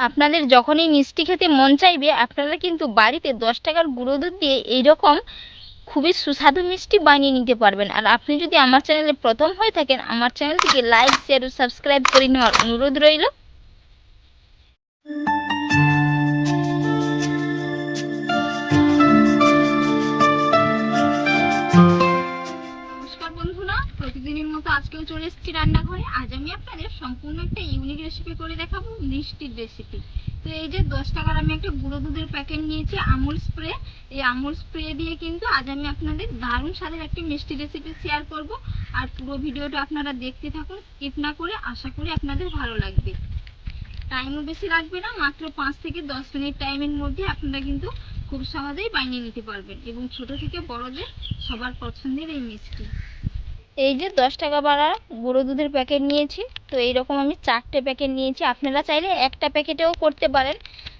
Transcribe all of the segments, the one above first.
আপনাদের যখনই মিষ্টি খেতে মন চাইবে, আপনারা কিন্তু বাড়িতে দশ টাকার গুঁড়ো দুধ দিয়ে এইরকম খুবই সুস্বাদু মিষ্টি বানিয়ে নিতে পারবেন। আর আপনি যদি আমার চ্যানেলে প্রথম হয়ে থাকেন, আমার চ্যানেলটিকে লাইক শেয়ার ও সাবস্ক্রাইব করে নেওয়ার অনুরোধ রইল। আজকেও চলে এসেছি রান্নাঘরে। আজ আমি আপনাদের সম্পূর্ণ একটা ইউনিক রেসিপি করে দেখাবো, মিষ্টির রেসিপি তো এই যে দশ টাকার আমি একটা গুঁড়ো দুধের প্যাকেট নিয়েছি, আমুল স্প্রে এই আমুল স্প্রে দিয়ে কিন্তু আজ আমি আপনাদের দারুণ স্বাদের একটি মিষ্টি রেসিপি শেয়ার করব। আর পুরো ভিডিওটা আপনারা দেখতে থাকুন স্কিপ না করে আশা করি আপনাদের ভালো লাগবে। টাইমও বেশি লাগবে না, মাত্র পাঁচ থেকে দশ মিনিট টাইমের মধ্যে আপনারা কিন্তু খুব সহজেই বানিয়ে নিতে পারবেন। এবং ছোট থেকে বড়দের সবার পছন্দের এই মিষ্টি। এই যে দশ টাকা বাড়া গুঁড়ো দুধের প্যাকেট নিয়েছি, তো এইরকম আমি চারটে প্যাকেট নিয়েছি। আপনারা চাইলে একটা প্যাকেটেও করতে পারেন।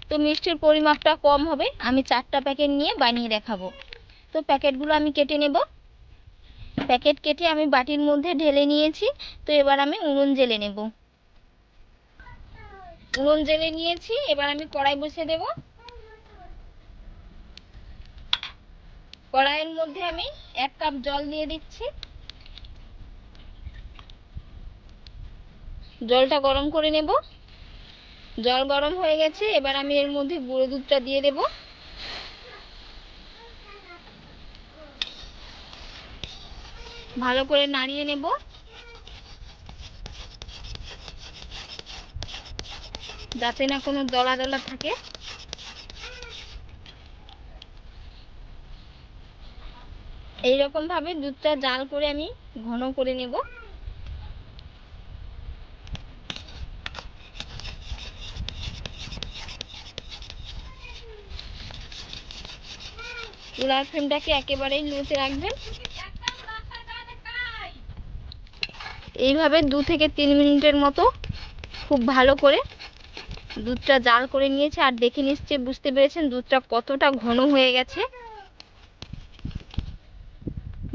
তো মিষ্টির পরিমাপটা কম হবে, আমি চারটা প্যাকেট নিয়ে বানিয়ে দেখাবো। তো প্যাকেটগুলো আমি কেটে নেব। প্যাকেট কেটে আমি বাটির মধ্যে ঢেলে নিয়েছি, তো এবার আমি উনুন জেলে নেব। উনুন জেলে নিয়েছি, এবার আমি কড়াই বসিয়ে দেব। কড়াইয়ের মধ্যে আমি এক কাপ জল দিয়ে দিচ্ছি। জলটা গরম করে নেব। জল গরম হয়ে গেছে, এবার আমি এর মধ্যে গুঁড়ো দুধটা দিয়ে দেব। ভালো করে নাড়িয়ে নেব। যাতে না কোনো দলা দলা থাকে। এইরকম ভাবে দুধটা জাল করে আমি ঘন করে নেব। চুলার ফ্লেমটাকে একেবারেই লোতে রাখবেন। এইভাবে দু থেকে তিন মিনিটের মতো খুব ভালো করে দুধটা জাল করে নিয়েছে। আর দেখে নিশ্চয়ই বুঝতে পেরেছেন দুধটা কতটা ঘন হয়ে গেছে।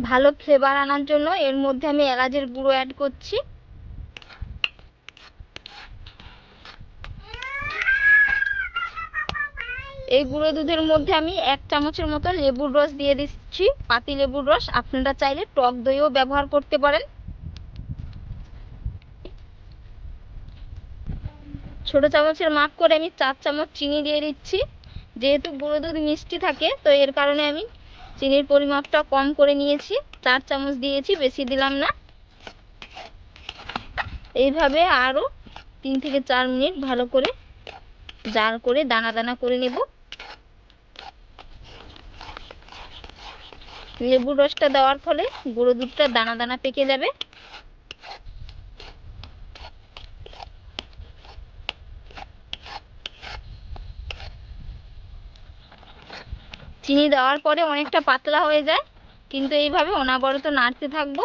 ভালো ফ্লেভার আনার জন্য এর মধ্যে আমি এলাচের গুঁড়ো অ্যাড করছি। এই গুঁড়ো দুধের মধ্যে আমি এক চামচের মতো লেবুর রস দিয়ে দিচ্ছি। পাতি লেবুর রস, আপনারা চাইলে টক দইও ব্যবহার করতে পারেন। ছোট চামচের মাপ করে আমি চার চামচ চিনি দিয়ে দিচ্ছি। যেহেতু গুঁড়ো দুধ মিষ্টি থাকে, তো এর কারণে আমি চিনির পরিমাপটা কম করে নিয়েছি। চার চামচ দিয়েছি, বেশি দিলাম না। এইভাবে আরও তিন থেকে চার মিনিট ভালো করে জাল করে দানা দানা করে নেব। লেবুর রসটা দেওয়ার ফলে গুঁড়ো দুধটা দানা দানা পেকে যাবে। চিনি দেওয়ার পরে অনেকটা পাতলা হয়ে যায়, কিন্তু এইভাবে অনাবরত নাড়তে থাকব।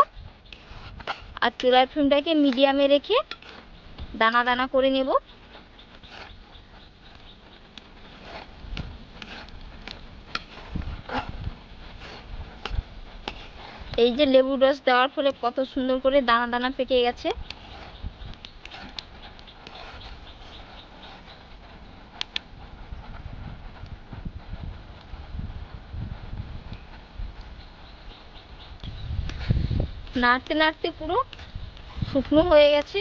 আর চুলার ফ্লেমটাকে মিডিয়ামে রেখে দানা দানা করে নেব। এই যে লেবুর রস দেওয়ার ফলে কত সুন্দর করে দানা দানা পেকে গেছে। নাড়তে নাড়তে পুরো শুকনো হয়ে গেছে।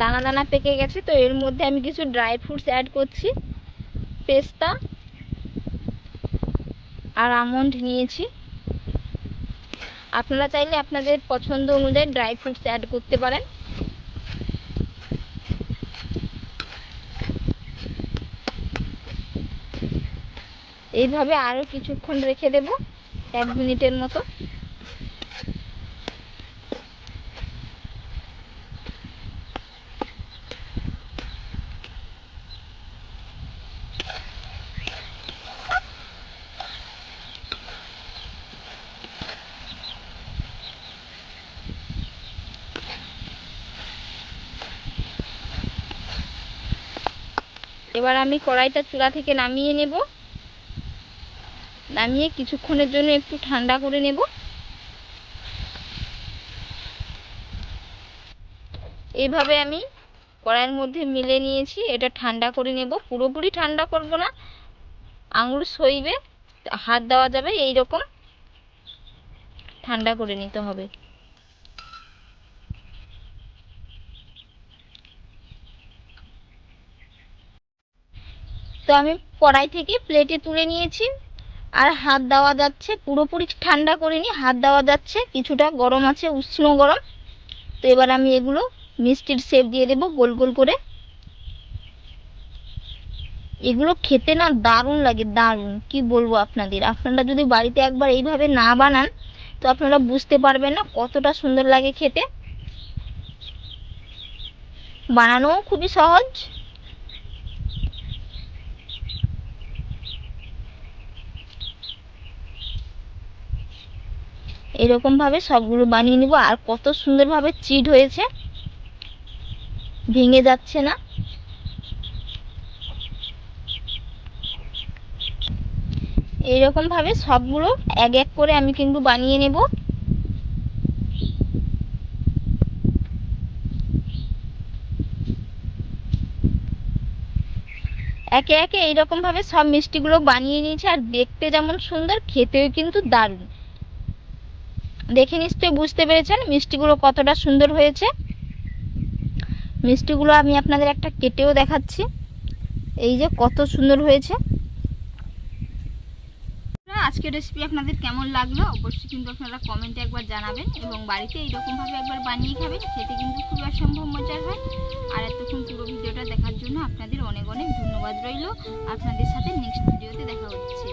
দানা দানা পেকে গেছে, তো এর মধ্যে আমি কিছু ড্রাই ফ্রুটস অ্যাড করছি। পেস্তা আর আমন্ড নিয়েছি। আপনারা চাইলে আপনাদের পছন্দ অনুযায়ী ড্রাই ফ্রুটস অ্যাড করতে পারেন। এইভাবে আরও কিছুক্ষণ রেখে দেব, এক মিনিটের মতো। এবার আমি কড়াইটা চুলা থেকে নামিয়ে নেব। নামিয়ে কিছুক্ষণের জন্য একটু ঠান্ডা করে নেব। এইভাবে আমি কড়াইয়ের মধ্যে মিলে নিয়েছি, এটা ঠান্ডা করে নেব। পুরোপুরি ঠান্ডা করব না আঙুর সইবে, হাত দেওয়া যাবে এই রকম ঠান্ডা করে নিতে হবে। তো আমি কড়াই থেকে প্লেটে তুলে নিয়েছি। আর হাত দেওয়া যাচ্ছে, পুরোপুরি ঠান্ডা করিনি, হাত দেওয়া যাচ্ছে, কিছুটা গরম আছে, উষ্ণ গরম। তো এবার আমি এগুলো মিষ্টির শেপ দিয়ে দেবো, গোল গোল করে। এগুলো খেতে না দারুণ লাগে, দারুণ। কি বলব আপনাদের? আপনারা যদি বাড়িতে একবার এইভাবে না বানান, তো আপনারা বুঝতে পারবেন না কতটা সুন্দর লাগে খেতে। বানানোও খুবই সহজ। এরকম ভাবে সবগুলো বানিয়ে নিব। আর কত সুন্দরভাবে চিট হয়েছে। ভেঙে যাচ্ছে না। এইরকম ভাবে সবগুলো এক এক করে আমি কিন্তু বানিয়ে নেব। একে একে এইরকম ভাবে সব মিষ্টিগুলো বানিয়ে নিয়েছি। আর দেখতে যেমন সুন্দর, খেতেও কিন্তু দারুণ। দেখে নিশ্চয়ই বুঝতে পেরেছেন মিষ্টিগুলো কতটা সুন্দর হয়েছে। মিষ্টিগুলো আমি আপনাদের একটা কেটেও দেখাচ্ছি। এই যে কত সুন্দর হয়েছে। আজকের রেসিপি আপনাদের কেমন লাগল? অবশ্যই কিন্তু আপনারা কমেন্টে একবার জানাবেন এবং বাড়িতে এইরকমভাবে একবার বানিয়ে খাবেন, খেতে কিন্তু খুব অসম্ভব মজার হয়। আর এতক্ষণ পুরো ভিডিওটা দেখার জন্য আপনাদের অনেক অনেক ধন্যবাদ রইল। আপনাদের সাথে নেক্সট ভিডিওতে দেখা হচ্ছে।